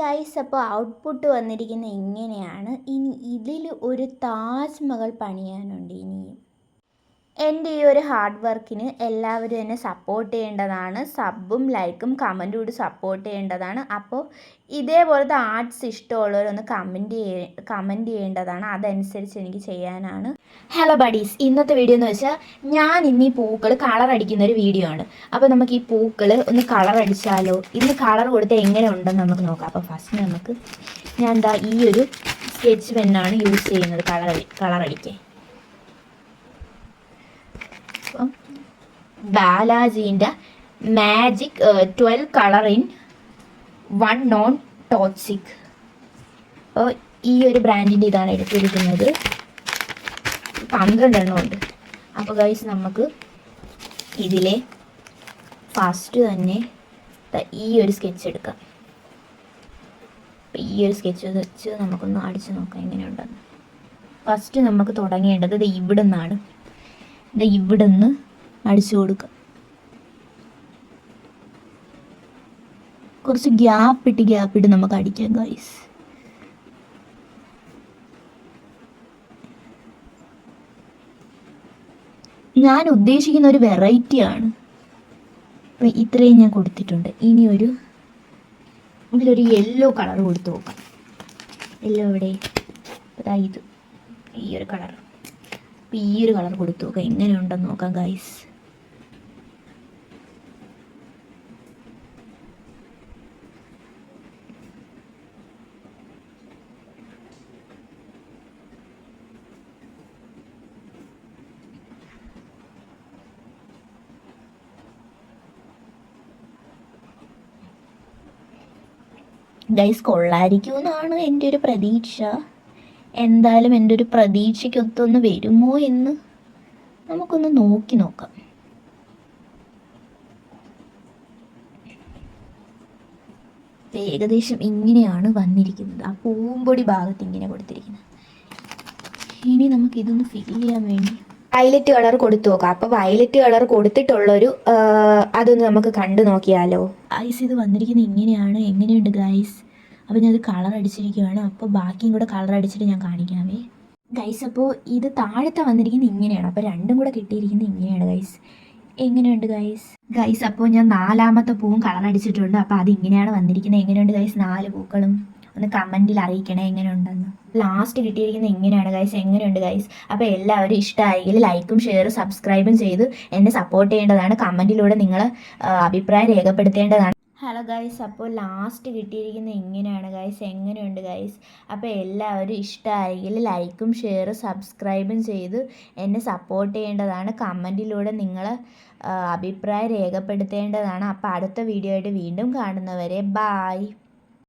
Guys അപ്പോൾ output വന്നിരിക്കുന്നത് ഇങ്ങനെയാണ്. ഇനി ഇതിൽ ഒരു താജ്മഹൽ പണിയാനുണ്ട് ഇനിയും. എന്റെ ഈ ഒരു ഹാർഡ് വർക്കിന് എല്ലാവരും എന്നെ സപ്പോർട്ട് ചെയ്യേണ്ടതാണ്. സബും ലൈക്കും കമന്റും കൂടി സപ്പോർട്ട് ചെയ്യേണ്ടതാണ്. അപ്പോൾ ഇതേപോലത്തെ ആർട്സ് ഇഷ്ടമുള്ളവരൊന്ന് കമന്റ് ചെയ്യ കമന്റ് ചെയ്യേണ്ടതാണ്. അതനുസരിച്ച് എനിക്ക് ചെയ്യാനാണ്. ഹലോ ബഡീസ് ഇന്നത്തെ വീഡിയോ എന്ന് വെച്ചാൽ ഞാൻ ഇന്ന് ഈ പൂക്കൾ കളർ അടിക്കുന്ന ഒരു വീഡിയോ ആണ്. അപ്പോൾ നമുക്ക് ഈ പൂക്കൾ ഒന്ന് കളർ അടിച്ചാലോ? ഇന്ന് കളർ കൊടുത്താൽ എങ്ങനെ ഉണ്ടെന്ന് നമുക്ക് നോക്കാം. അപ്പോൾ ഫസ്റ്റ് നമുക്ക് ഞാൻ എന്താ ഈ ഒരു സ്കെച്ച് പെന്നാണ് യൂസ് ചെയ്യുന്നത്. കളർ കളർ അടിക്കാൻ. ബാലാജീന്റെ magic twelve colour in one non toxic അപ്പോൾ ഈ ഒരു ബ്രാൻഡിന്റെ ഇതാണ് എടുത്തിരിക്കുന്നത് പന്ത്രണ്ടെണ്ണം ഉണ്ട്. അപ്പോൾ ഗൈസ് നമുക്ക് ഇതിലെ ഫസ്റ്റ് തന്നെ ഈ ഒരു സ്കെച്ച് എടുക്കാം. ഈ ഒരു സ്കെച്ച് വെച്ച് നമുക്കൊന്ന് അടിച്ച് നോക്കാം എങ്ങനെയുണ്ടെന്ന്. ഫസ്റ്റ് നമുക്ക് തുടങ്ങേണ്ടത് ഇത് ഇവിടെ നിന്നാണ് ഇവിടെ നിന്ന് അടിച്ചു കൊടുക്കാം. കുറച്ച് ഗ്യാപ്പ് ഇട്ട് ഗ്യാപ്പ് ഇട്ട് നമുക്ക് അടിക്കാം ഗൈസ് ഞാൻ ഉദ്ദേശിക്കുന്ന ഒരു വെറൈറ്റി ആണ്. ഇത്രയും ഞാൻ കൊടുത്തിട്ടുണ്ട്. ഇനി ഒരു ഇതിലൊരു യെല്ലോ കളർ കൊടുത്ത് നോക്കാം. യെല്ലോ ഇവിടെ ഇത്. ഈ ഒരു കളർ അപ്പം ഈ ഒരു കളർ കൊടുത്തു. നോക്കാം എങ്ങനെയുണ്ടെന്ന് നോക്കാം ഗൈസ് ഗൈസ് കൊള്ളായിരിക്കുമെന്നാണ് എന്റെ ഒരു പ്രതീക്ഷ. എന്തായാലും എന്റെ ഒരു പ്രതീക്ഷയ്ക്കൊത്തൊന്ന് വരുമോ എന്ന് നമുക്കൊന്ന് നോക്കി നോക്കാം. ഏകദേശം ഇങ്ങനെയാണ് വന്നിരിക്കുന്നത്. ആ പൂമ്പൊടി ഭാഗത്ത് ഇങ്ങനെ കൊടുത്തിരിക്കുന്നത്. ഇനി നമുക്ക് ഇതൊന്ന് ഫിൽ ചെയ്യാൻ വേണ്ടി വയലറ്റ് കളർ കൊടുത്തു നോക്കാം. അപ്പോൾ വയലറ്റ് കളർ കൊടുത്തിട്ടുള്ളൊരു ഒരു അതൊന്ന് നമുക്ക് കണ്ടു നോക്കിയാലോ? ഐസ് ഇത് വന്നിരിക്കുന്നത് ഇങ്ങനെയാണ്. എങ്ങനെയുണ്ട് ഗൈസ് അപ്പോൾ ഞാനത് കളർ അടിച്ചിരിക്കുകയാണ് അപ്പോൾ ബാക്കിയും കൂടെ കളർ അടിച്ചിട്ട് ഞാൻ കാണിക്കാമേ ഗൈസ് അപ്പോൾ ഇത് താഴത്തെ വന്നിരിക്കുന്നത് ഇങ്ങനെയാണ്. അപ്പോൾ രണ്ടും കൂടെ കിട്ടിയിരിക്കുന്നത് ഇങ്ങനെയാണ് ഗൈസ് എങ്ങനെയുണ്ട് ഗൈസ് ഗൈസ് അപ്പോൾ ഞാൻ നാലാമത്തെ പൂവും കളർ അടിച്ചിട്ടുണ്ട്. അപ്പോൾ അത് ഇങ്ങനെയാണ് വന്നിരിക്കുന്നത്. എങ്ങനെയുണ്ട് ഗൈസ് നാല് പൂക്കളും. ഒന്ന് കമന്റിൽ അറിയിക്കണേ എങ്ങനെയുണ്ടെന്ന്. ലാസ്റ്റ് കിട്ടിയിരിക്കുന്നത് എങ്ങനെയാണ് ഗൈസ് എങ്ങനെയുണ്ട് ഗൈസ് അപ്പോൾ എല്ലാവരും ഇഷ്ടമായെങ്കിൽ ലൈക്കും ഷെയറും സബ്സ്ക്രൈബും ചെയ്ത് എന്നെ സപ്പോർട്ട് ചെയ്യേണ്ടതാണ്. കമന്റിലൂടെ നിങ്ങൾ അഭിപ്രായം രേഖപ്പെടുത്തേണ്ടതാണ്. ഹലോ ഗൈസ് അപ്പോൾ ലാസ്റ്റ് കിട്ടിയിരിക്കുന്നത് ഇങ്ങനെയാണ് ഗൈസ് എങ്ങനെയുണ്ട് ഗൈസ് അപ്പോൾ എല്ലാവരും ഇഷ്ടമായെങ്കിൽ ലൈക്കും ഷെയറും സബ്സ്ക്രൈബും ചെയ്ത് എന്നെ സപ്പോർട്ട് ചെയ്യേണ്ടതാണ്. കമന്റിലൂടെ നിങ്ങൾ അഭിപ്രായം രേഖപ്പെടുത്തേണ്ടതാണ്. അപ്പോൾ അടുത്ത വീഡിയോ ആയിട്ട് വീണ്ടും കാണുന്നവരെ ബായ്